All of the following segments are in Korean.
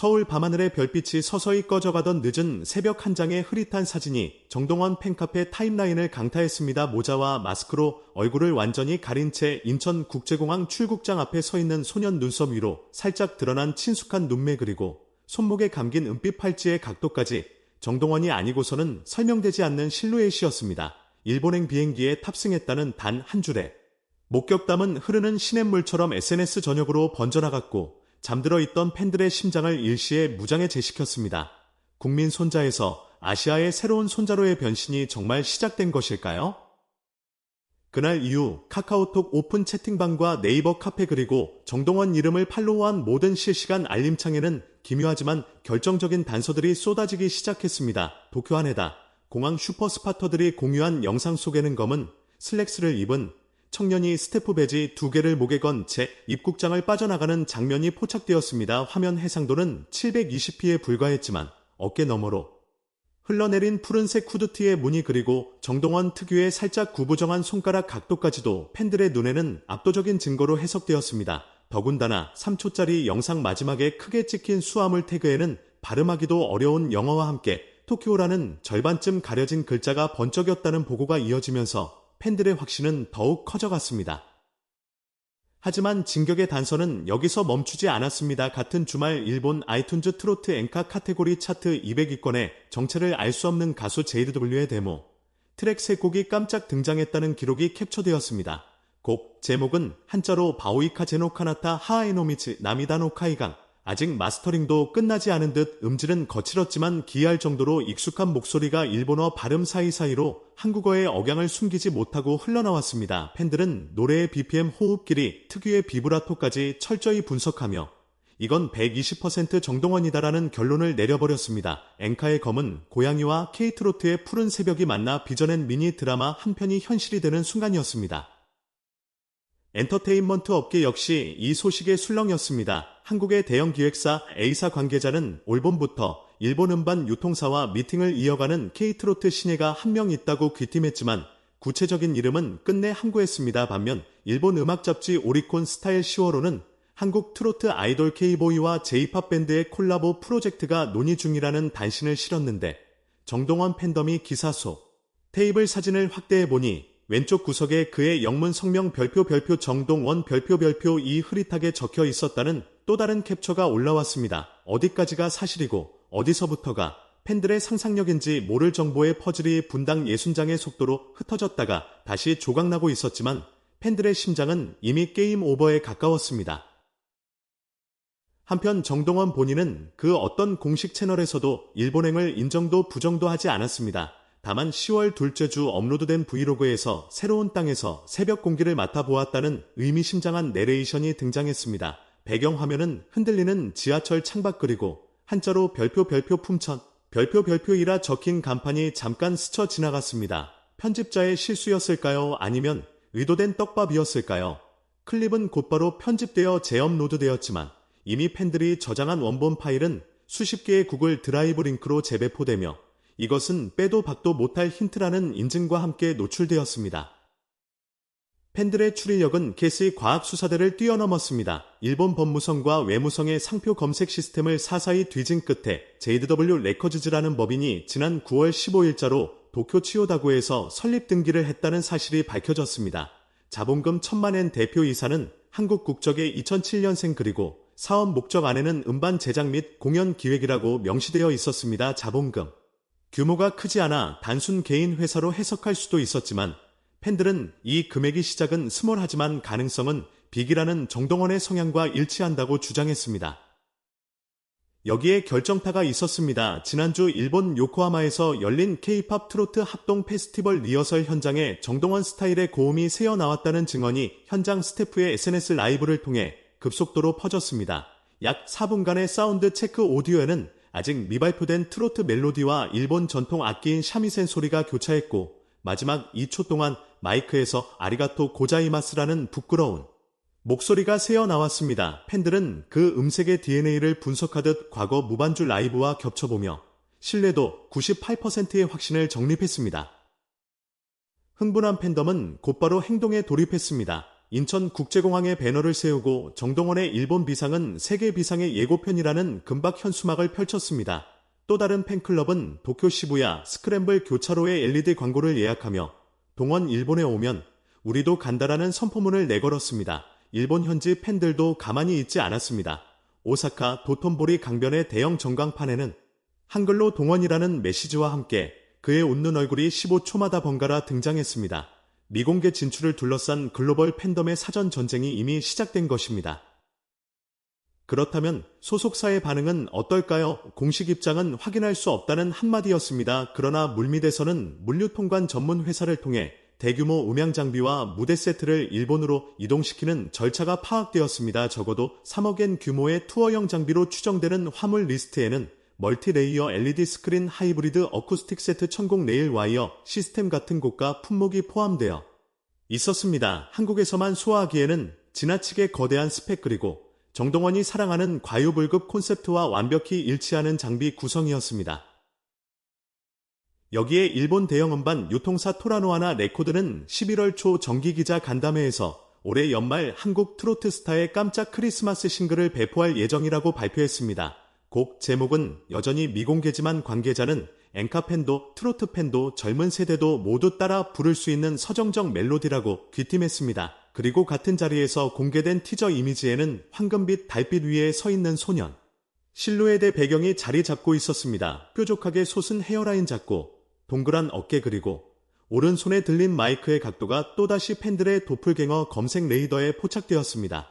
서울 밤하늘의 별빛이 서서히 꺼져가던 늦은 새벽 한 장의 흐릿한 사진이 정동원 팬카페 타임라인을 강타했습니다. 모자와 마스크로 얼굴을 완전히 가린 채 인천국제공항 출국장 앞에 서 있는 소년 눈썹 위로 살짝 드러난 친숙한 눈매 그리고 손목에 감긴 은빛 팔찌의 각도까지 정동원이 아니고서는 설명되지 않는 실루엣이었습니다. 일본행 비행기에 탑승했다는 단 한 줄에 목격담은 흐르는 시냇물처럼 SNS 전역으로 번져나갔고 잠들어 있던 팬들의 심장을 일시에 무장에 재시켰습니다. 국민 손자에서 아시아의 새로운 손자로의 변신이 정말 시작된 것일까요? 그날 이후 카카오톡 오픈 채팅방과 네이버 카페 그리고 정동원 이름을 팔로우한 모든 실시간 알림창에는 기묘하지만 결정적인 단서들이 쏟아지기 시작했습니다. 도쿄 안에다 공항 슈퍼스파터들이 공유한 영상 속에는 검은 슬랙스를 입은 청년이 스태프 배지 두 개를 목에 건 채 입국장을 빠져나가는 장면이 포착되었습니다. 화면 해상도는 720p에 불과했지만 어깨 너머로 흘러내린 푸른색 후드티의 무늬 그리고 정동원 특유의 살짝 구부정한 손가락 각도까지도 팬들의 눈에는 압도적인 증거로 해석되었습니다. 더군다나 3초짜리 영상 마지막에 크게 찍힌 수화물 태그에는 발음하기도 어려운 영어와 함께 토키오라는 절반쯤 가려진 글자가 번쩍였다는 보고가 이어지면서 팬들의 확신은 더욱 커져갔습니다. 하지만 진격의 단서는 여기서 멈추지 않았습니다. 같은 주말 일본 아이튠즈 트로트 엔카 카테고리 차트 200위권에 정체를 알 수 없는 가수 JW의 데모, 트랙 3곡이 깜짝 등장했다는 기록이 캡처되었습니다. 곡 제목은 한자로 바오이카 제노카나타 하에노미츠 나미다노 카이강 아직 마스터링도 끝나지 않은 듯 음질은 거칠었지만 기이할 정도로 익숙한 목소리가 일본어 발음 사이사이로 한국어의 억양을 숨기지 못하고 흘러나왔습니다. 팬들은 노래의 BPM 호흡 길이 특유의 비브라토까지 철저히 분석하며 이건 120% 정동원이다라는 결론을 내려버렸습니다. 앵카의 검은 고양이와 케이트로트의 푸른 새벽이 만나 빚어낸 미니 드라마 한 편이 현실이 되는 순간이었습니다. 엔터테인먼트 업계 역시 이 소식에 술렁였습니다. 한국의 대형 기획사 A사 관계자는 올 봄부터 일본 음반 유통사와 미팅을 이어가는 케이트로트 신예가 한 명 있다고 귀띔했지만 구체적인 이름은 끝내 항구했습니다. 반면 일본 음악 잡지 오리콘 스타일 10월호는 한국 트로트 아이돌 K보이와 J-팝 밴드의 콜라보 프로젝트가 논의 중이라는 단신을 실었는데 정동원 팬덤이 기사 속 테이블 사진을 확대해 보니 왼쪽 구석에 그의 영문 성명 별표 별표 정동원 별표 별표 이 흐릿하게 적혀 있었다는 또 다른 캡처가 올라왔습니다. 어디까지가 사실이고 어디서부터가 팬들의 상상력인지 모를 정보의 퍼즐이 분당 예순장의 속도로 흩어졌다가 다시 조각나고 있었지만 팬들의 심장은 이미 게임 오버에 가까웠습니다. 한편 정동원 본인은 그 어떤 공식 채널에서도 일본행을 인정도 부정도 하지 않았습니다. 다만 10월 둘째 주 업로드된 브이로그에서 새로운 땅에서 새벽 공기를 맡아보았다는 의미심장한 내레이션이 등장했습니다. 배경화면은 흔들리는 지하철 창밖 그리고 한자로 별표 별표 품천, 별표 별표이라 적힌 간판이 잠깐 스쳐 지나갔습니다. 편집자의 실수였을까요? 아니면 의도된 떡밥이었을까요? 클립은 곧바로 편집되어 재업로드되었지만 이미 팬들이 저장한 원본 파일은 수십 개의 구글 드라이브 링크로 재배포되며 이것은 빼도 박도 못할 힌트라는 인증과 함께 노출되었습니다. 팬들의 추리력은 개스의 과학 수사대를 뛰어넘었습니다. 일본 법무성과 외무성의 상표 검색 시스템을 사사히 뒤진 끝에 JW 레커즈즈라는 법인이 지난 9월 15일자로 도쿄 치오다구에서 설립 등기를 했다는 사실이 밝혀졌습니다. 자본금 천만엔 대표이사는 한국 국적의 2007년생 그리고 사업 목적 안에는 음반 제작 및 공연 기획이라고 명시되어 있었습니다. 자본금. 규모가 크지 않아 단순 개인 회사로 해석할 수도 있었지만 팬들은 이 금액이 시작은 스몰하지만 가능성은 빅이라는 정동원의 성향과 일치한다고 주장했습니다. 여기에 결정타가 있었습니다. 지난주 일본 요코하마에서 열린 K-팝 트로트 합동 페스티벌 리허설 현장에 정동원 스타일의 고음이 새어 나왔다는 증언이 현장 스태프의 SNS 라이브를 통해 급속도로 퍼졌습니다. 약 4분간의 사운드 체크 오디오에는 아직 미발표된 트로트 멜로디와 일본 전통 악기인 샤미센 소리가 교차했고 마지막 2초 동안 마이크에서 아리가토 고자이마스라는 부끄러운 목소리가 새어 나왔습니다. 팬들은 그 음색의 DNA를 분석하듯 과거 무반주 라이브와 겹쳐보며 신뢰도 98%의 확신을 정립했습니다. 흥분한 팬덤은 곧바로 행동에 돌입했습니다. 인천국제공항에 배너를 세우고 정동원의 일본 비상은 세계 비상의 예고편이라는 금박 현수막을 펼쳤습니다. 또 다른 팬클럽은 도쿄 시부야 스크램블 교차로의 LED 광고를 예약하며 동원 일본에 오면 우리도 간다라는 선포문을 내걸었습니다. 일본 현지 팬들도 가만히 있지 않았습니다. 오사카 도톤보리 강변의 대형 전광판에는 한글로 동원이라는 메시지와 함께 그의 웃는 얼굴이 15초마다 번갈아 등장했습니다. 미공개 진출을 둘러싼 글로벌 팬덤의 사전 전쟁이 이미 시작된 것입니다. 그렇다면 소속사의 반응은 어떨까요? 공식 입장은 확인할 수 없다는 한마디였습니다. 그러나 물밑에서는 물류통관 전문 회사를 통해 대규모 음향 장비와 무대 세트를 일본으로 이동시키는 절차가 파악되었습니다. 적어도 3억엔 규모의 투어형 장비로 추정되는 화물 리스트에는 멀티레이어 LED 스크린 하이브리드 어쿠스틱 세트 천공 레일 와이어 시스템 같은 고가 품목이 포함되어 있었습니다. 한국에서만 소화하기에는 지나치게 거대한 스펙 그리고 정동원이 사랑하는 과유불급 콘셉트와 완벽히 일치하는 장비 구성이었습니다. 여기에 일본 대형 음반 유통사 토라노아나 레코드는 11월 초 정기기자 간담회에서 올해 연말 한국 트로트 스타의 깜짝 크리스마스 싱글을 배포할 예정이라고 발표했습니다. 곡 제목은 여전히 미공개지만 관계자는 엔카 팬도 트로트 팬도 젊은 세대도 모두 따라 부를 수 있는 서정적 멜로디라고 귀띔했습니다. 그리고 같은 자리에서 공개된 티저 이미지에는 황금빛 달빛 위에 서 있는 소년. 실루엣의 배경이 자리 잡고 있었습니다. 뾰족하게 솟은 헤어라인 잡고 동그란 어깨 그리고 오른손에 들린 마이크의 각도가 또다시 팬들의 도플갱어 검색 레이더에 포착되었습니다.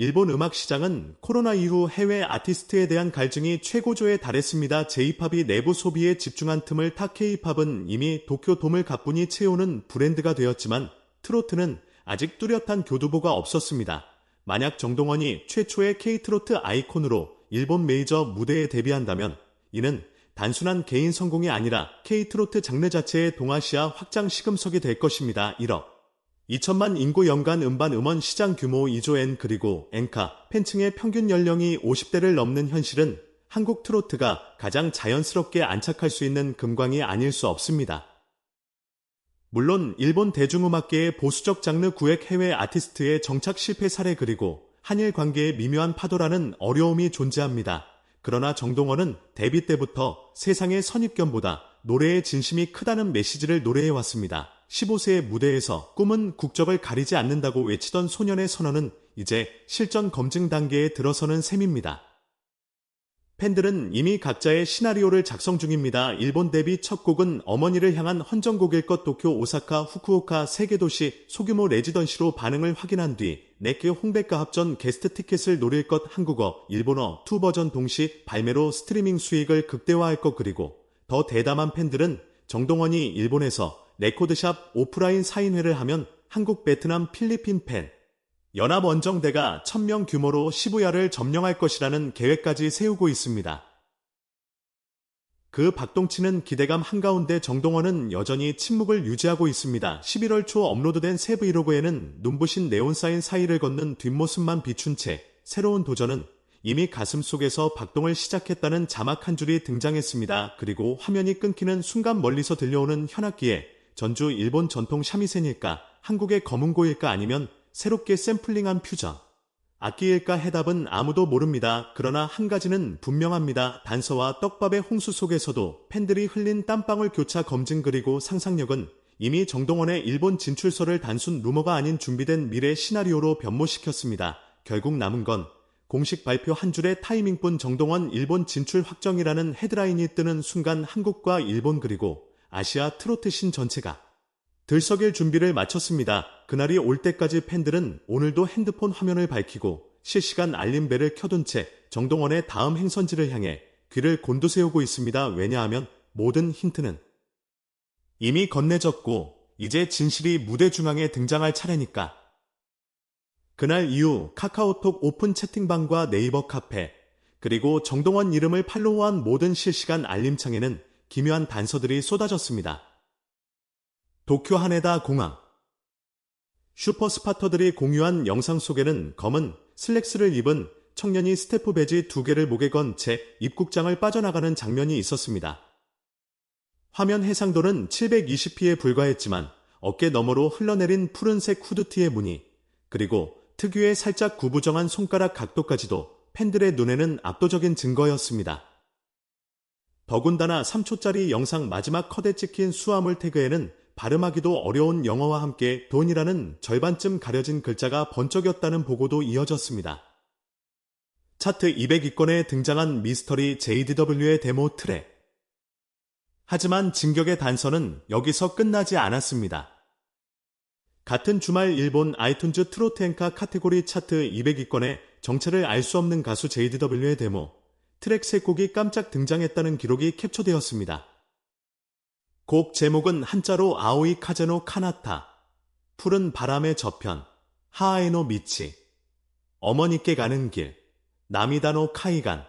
일본 음악 시장은 코로나 이후 해외 아티스트에 대한 갈증이 최고조에 달했습니다. 제이팝이 내부 소비에 집중한 틈을 타 케이팝은 이미 도쿄 돔을 가뿐히 채우는 브랜드가 되었지만 트로트는 아직 뚜렷한 교두보가 없었습니다. 만약 정동원이 최초의 K-트로트 아이콘으로 일본 메이저 무대에 데뷔한다면 이는 단순한 개인 성공이 아니라 K-트로트 장르 자체의 동아시아 확장 시금석이 될 것입니다. 1억 2천만 인구 연간 음반 음원 시장 규모 2조 엔 그리고 엔카 팬층의 평균 연령이 50대를 넘는 현실은 한국 트로트가 가장 자연스럽게 안착할 수 있는 금광이 아닐 수 없습니다. 물론 일본 대중음악계의 보수적 장르 구획 해외 아티스트의 정착 실패 사례 그리고 한일 관계의 미묘한 파도라는 어려움이 존재합니다. 그러나 정동원은 데뷔 때부터 세상의 선입견보다 노래의 진심이 크다는 메시지를 노래해왔습니다. 15세의 무대에서 꿈은 국적을 가리지 않는다고 외치던 소년의 선언은 이제 실전 검증 단계에 들어서는 셈입니다. 팬들은 이미 각자의 시나리오를 작성 중입니다. 일본 데뷔 첫 곡은 어머니를 향한 헌정곡일 것 도쿄, 오사카, 후쿠오카 세 개 도시 소규모 레지던시로 반응을 확인한 뒤 네케 홍백과 합전 게스트 티켓을 노릴 것 한국어, 일본어 투 버전 동시 발매로 스트리밍 수익을 극대화할 것 그리고 더 대담한 팬들은 정동원이 일본에서 레코드샵 오프라인 사인회를 하면 한국, 베트남, 필리핀 팬, 연합원정대가 1000명 규모로 시부야를 점령할 것이라는 계획까지 세우고 있습니다. 그 박동치는 기대감 한가운데 정동원은 여전히 침묵을 유지하고 있습니다. 11월 초 업로드된 새 브이로그에는 눈부신 네온사인 사이를 걷는 뒷모습만 비춘 채 새로운 도전은 이미 가슴 속에서 박동을 시작했다는 자막 한 줄이 등장했습니다. 그리고 화면이 끊기는 순간 멀리서 들려오는 현악기에 전주 일본 전통 샤미센일까 한국의 검은고일까 아니면 새롭게 샘플링한 퓨전. 악기일까 해답은 아무도 모릅니다. 그러나 한 가지는 분명합니다. 단서와 떡밥의 홍수 속에서도 팬들이 흘린 땀방울 교차 검증 그리고 상상력은 이미 정동원의 일본 진출설을 단순 루머가 아닌 준비된 미래 시나리오로 변모시켰습니다. 결국 남은 건 공식 발표 한 줄의 타이밍뿐 정동원 일본 진출 확정이라는 헤드라인이 뜨는 순간 한국과 일본 그리고 아시아 트로트 신 전체가 들썩일 준비를 마쳤습니다. 그날이 올 때까지 팬들은 오늘도 핸드폰 화면을 밝히고 실시간 알림벨을 켜둔 채 정동원의 다음 행선지를 향해 귀를 곤두세우고 있습니다. 왜냐하면 모든 힌트는 이미 건네졌고 이제 진실이 무대 중앙에 등장할 차례니까. 그날 이후 카카오톡 오픈 채팅방과 네이버 카페, 그리고 정동원 이름을 팔로우한 모든 실시간 알림창에는 기묘한 단서들이 쏟아졌습니다. 도쿄 하네다 공항 슈퍼스파터들이 공유한 영상 속에는 검은 슬랙스를 입은 청년이 스태프 배지 두 개를 목에 건 채 입국장을 빠져나가는 장면이 있었습니다. 화면 해상도는 720p에 불과했지만 어깨 너머로 흘러내린 푸른색 후드티의 무늬, 그리고 특유의 살짝 구부정한 손가락 각도까지도 팬들의 눈에는 압도적인 증거였습니다. 더군다나 3초짜리 영상 마지막 컷에 찍힌 수화물 태그에는 발음하기도 어려운 영어와 함께 돈이라는 절반쯤 가려진 글자가 번쩍였다는 보고도 이어졌습니다. 차트 200위권에 등장한 미스터리 JDW의 데모 트랙. 하지만 진격의 단서는 여기서 끝나지 않았습니다. 같은 주말 일본 아이튠즈 트로트 앵카 카테고리 차트 200위권에 정체를 알 수 없는 가수 JDW의 데모, 트랙 3곡이 깜짝 등장했다는 기록이 캡처되었습니다. 곡 제목은 한자로 아오이 카제노 카나타, 푸른 바람의 저편, 하아에노 미치, 어머니께 가는 길, 나미다노 카이간,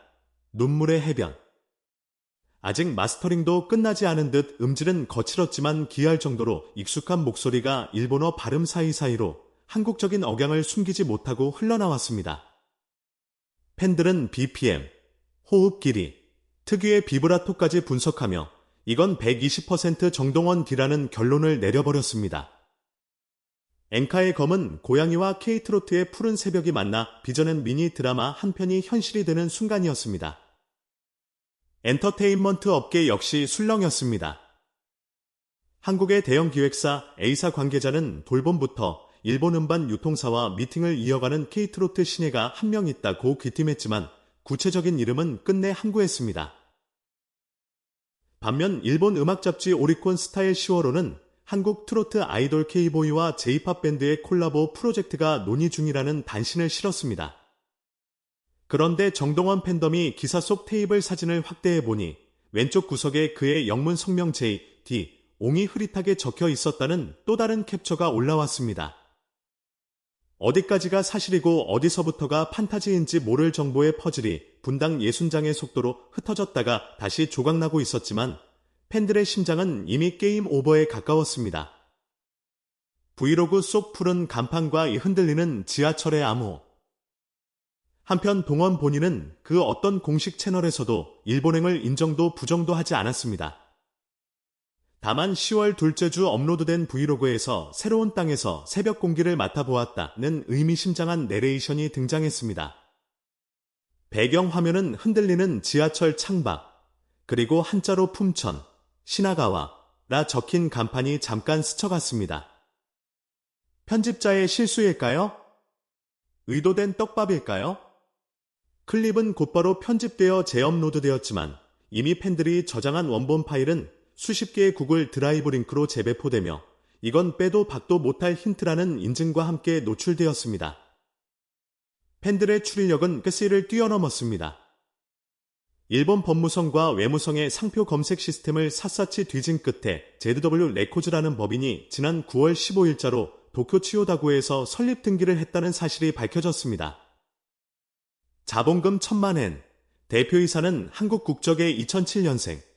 눈물의 해변. 아직 마스터링도 끝나지 않은 듯 음질은 거칠었지만 기이할 정도로 익숙한 목소리가 일본어 발음 사이사이로 한국적인 억양을 숨기지 못하고 흘러나왔습니다. 팬들은 BPM, 호흡 길이, 특유의 비브라토까지 분석하며 이건 120% 정동원 D라는 결론을 내려버렸습니다. 앵카의 검은 고양이와 케이트로트의 푸른 새벽이 만나 빚어낸 미니 드라마 한 편이 현실이 되는 순간이었습니다. 엔터테인먼트 업계 역시 술렁였습니다. 한국의 대형 기획사 A사 관계자는 돌봄부터 일본 음반 유통사와 미팅을 이어가는 케이트로트 신예가 한 명 있다고 귀띔했지만 구체적인 이름은 끝내 항구했습니다. 반면 일본 음악 잡지 오리콘 스타일 10월호는 한국 트로트 아이돌 K보이와 J-팝 밴드의 콜라보 프로젝트가 논의 중이라는 단신을 실었습니다. 그런데 정동원 팬덤이 기사 속 테이블 사진을 확대해 보니 왼쪽 구석에 그의 영문 성명 J, D, 옹이 흐릿하게 적혀 있었다는 또 다른 캡처가 올라왔습니다. 어디까지가 사실이고 어디서부터가 판타지인지 모를 정보의 퍼즐이 분당 예순장의 속도로 흩어졌다가 다시 조각나고 있었지만 팬들의 심장은 이미 게임 오버에 가까웠습니다. 브이로그 속 푸른 간판과 흔들리는 지하철의 암호. 한편 동원 본인은 그 어떤 공식 채널에서도 일본행을 인정도 부정도 하지 않았습니다. 다만 10월 둘째 주 업로드된 브이로그에서 새로운 땅에서 새벽 공기를 맡아보았다는 의미심장한 내레이션이 등장했습니다. 배경 화면은 흔들리는 지하철 창밖, 그리고 한자로 품천, 시나가와라 적힌 간판이 잠깐 스쳐갔습니다. 편집자의 실수일까요? 의도된 떡밥일까요? 클립은 곧바로 편집되어 재업로드되었지만 이미 팬들이 저장한 원본 파일은 수십 개의 구글 드라이브 링크로 재배포되며 이건 빼도 박도 못할 힌트라는 인증과 함께 노출되었습니다. 팬들의 추리력은 끝을 뛰어넘었습니다. 일본 법무성과 외무성의 상표 검색 시스템을 샅샅이 뒤진 끝에 ZW 레코즈라는 법인이 지난 9월 15일자로 도쿄 치요다구에서 설립 등기를 했다는 사실이 밝혀졌습니다. 자본금 천만엔, 대표이사는 한국 국적의 2007년생,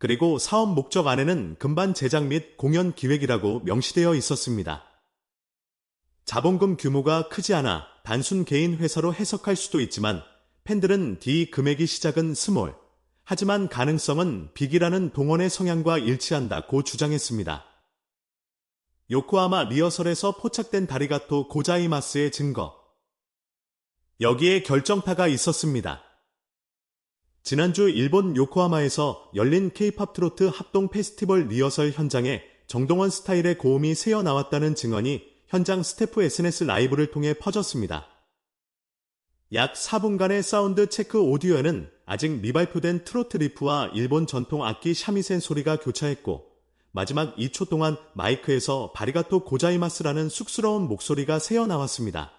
그리고 사업 목적 안에는 금반 제작 및 공연 기획이라고 명시되어 있었습니다. 자본금 규모가 크지 않아 단순 개인 회사로 해석할 수도 있지만 팬들은 D 금액이 시작은 스몰, 하지만 가능성은 빅이라는 동원의 성향과 일치한다고 주장했습니다. 요코하마 리허설에서 포착된 다리가토 고자이마스의 증거. 여기에 결정타가 있었습니다. 지난주 일본 요코하마에서 열린 케이팝 트로트 합동 페스티벌 리허설 현장에 정동원 스타일의 고음이 새어 나왔다는 증언이 현장 스태프 SNS 라이브를 통해 퍼졌습니다. 약 4분간의 사운드 체크 오디오에는 아직 미발표된 트로트 리프와 일본 전통 악기 샤미센 소리가 교차했고 마지막 2초 동안 마이크에서 바리가토 고자이마스라는 쑥스러운 목소리가 새어 나왔습니다.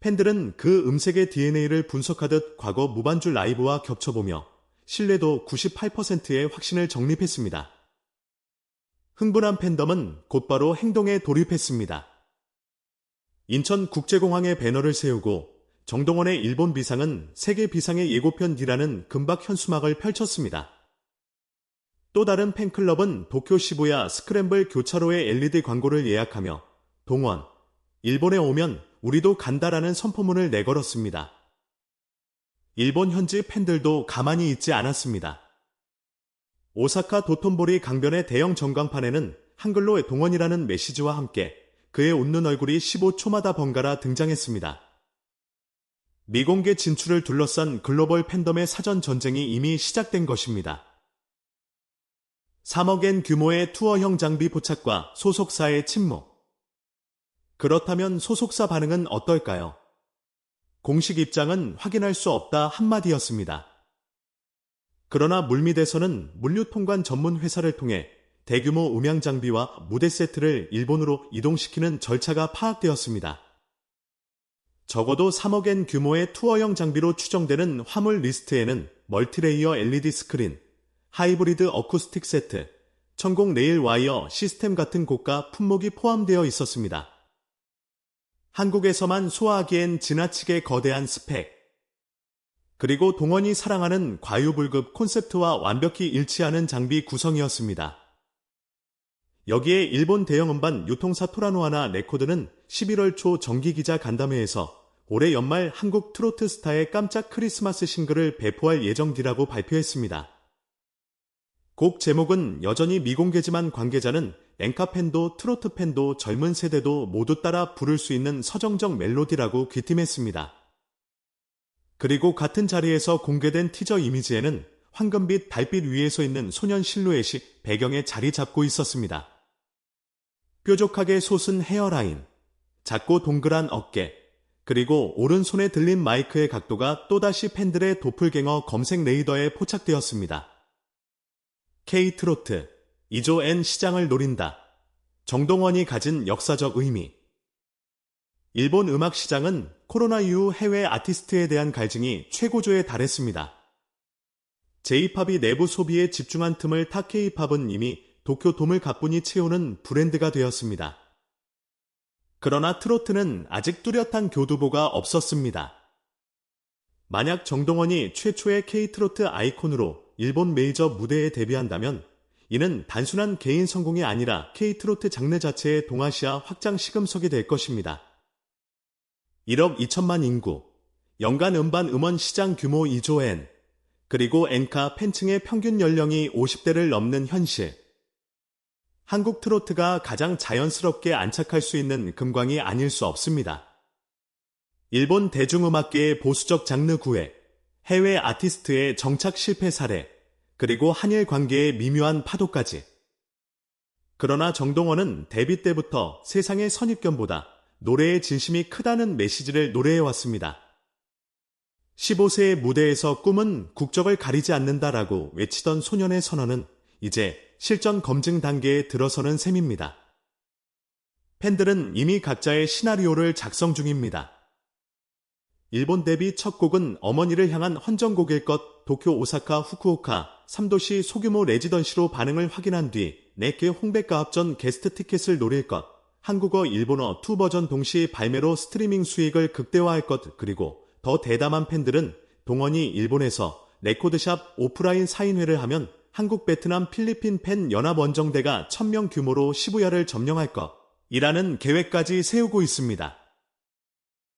팬들은 그 음색의 DNA를 분석하듯 과거 무반주 라이브와 겹쳐보며 신뢰도 98%의 확신을 정립했습니다. 흥분한 팬덤은 곧바로 행동에 돌입했습니다. 인천국제공항에 배너를 세우고 정동원의 일본 비상은 세계 비상의 예고편 D라는 금박 현수막을 펼쳤습니다. 또 다른 팬클럽은 도쿄 시부야 스크램블 교차로의 LED 광고를 예약하며 동원, 일본에 오면 우리도 간다라는 선포문을 내걸었습니다. 일본 현지 팬들도 가만히 있지 않았습니다. 오사카 도톤보리 강변의 대형 전광판에는 한글로 동원이라는 메시지와 함께 그의 웃는 얼굴이 15초마다 번갈아 등장했습니다. 미공개 진출을 둘러싼 글로벌 팬덤의 사전 전쟁이 이미 시작된 것입니다. 3억엔 규모의 투어형 장비 포착과 소속사의 침묵. 그렇다면 소속사 반응은 어떨까요? 공식 입장은 확인할 수 없다 한마디였습니다. 그러나 물밑에서는 물류통관 전문 회사를 통해 대규모 음향 장비와 무대 세트를 일본으로 이동시키는 절차가 파악되었습니다. 적어도 3억엔 규모의 투어형 장비로 추정되는 화물 리스트에는 멀티레이어 LED 스크린, 하이브리드 어쿠스틱 세트, 천공 레일 와이어 시스템 같은 고가 품목이 포함되어 있었습니다. 한국에서만 소화하기엔 지나치게 거대한 스펙, 그리고 동원이 사랑하는 과유불급 콘셉트와 완벽히 일치하는 장비 구성이었습니다. 여기에 일본 대형 음반 유통사 토라노아나 레코드는 11월 초 정기기자 간담회에서 올해 연말 한국 트로트 스타의 깜짝 크리스마스 싱글을 배포할 예정이라고 발표했습니다. 곡 제목은 여전히 미공개지만 관계자는 엔카 팬도 트로트 팬도 젊은 세대도 모두 따라 부를 수 있는 서정적 멜로디라고 귀띔했습니다. 그리고 같은 자리에서 공개된 티저 이미지에는 황금빛 달빛 위에 서 있는 소년 실루엣이 배경에 자리 잡고 있었습니다. 뾰족하게 솟은 헤어라인, 작고 동그란 어깨, 그리고 오른손에 들린 마이크의 각도가 또다시 팬들의 도플갱어 검색 레이더에 포착되었습니다. K-트로트, 2조 N 시장을 노린다. 정동원이 가진 역사적 의미. 일본 음악 시장은 코로나 이후 해외 아티스트에 대한 갈증이 최고조에 달했습니다. J-팝이 내부 소비에 집중한 틈을 타 K-팝은 이미 도쿄 돔을 가뿐히 채우는 브랜드가 되었습니다. 그러나 트로트는 아직 뚜렷한 교두보가 없었습니다. 만약 정동원이 최초의 K-트로트 아이콘으로 일본 메이저 무대에 데뷔한다면 이는 단순한 개인 성공이 아니라 K-트로트 장르 자체의 동아시아 확장 시금석이 될 것입니다. 1억 2천만 인구, 연간 음반 음원 시장 규모 2조 엔, 그리고 엔카 팬층의 평균 연령이 50대를 넘는 현실. 한국 트로트가 가장 자연스럽게 안착할 수 있는 금광이 아닐 수 없습니다. 일본 대중음악계의 보수적 장르 구애, 해외 아티스트의 정착 실패 사례, 그리고 한일 관계의 미묘한 파도까지. 그러나 정동원은 데뷔 때부터 세상의 선입견보다 노래의 진심이 크다는 메시지를 노래해왔습니다. 15세의 무대에서 꿈은 국적을 가리지 않는다라고 외치던 소년의 선언은 이제 실전 검증 단계에 들어서는 셈입니다. 팬들은 이미 각자의 시나리오를 작성 중입니다. 일본 데뷔 첫 곡은 어머니를 향한 헌정곡일 것 도쿄, 오사카, 후쿠오카 3도시 소규모 레지던시로 반응을 확인한 뒤 4개 홍백가 합전 게스트 티켓을 노릴 것 한국어, 일본어 투 버전 동시 발매로 스트리밍 수익을 극대화할 것 그리고 더 대담한 팬들은 동원이 일본에서 레코드샵 오프라인 사인회를 하면 한국, 베트남, 필리핀 팬 연합 원정대가 1000명 규모로 시부야를 점령할 것 이라는 계획까지 세우고 있습니다.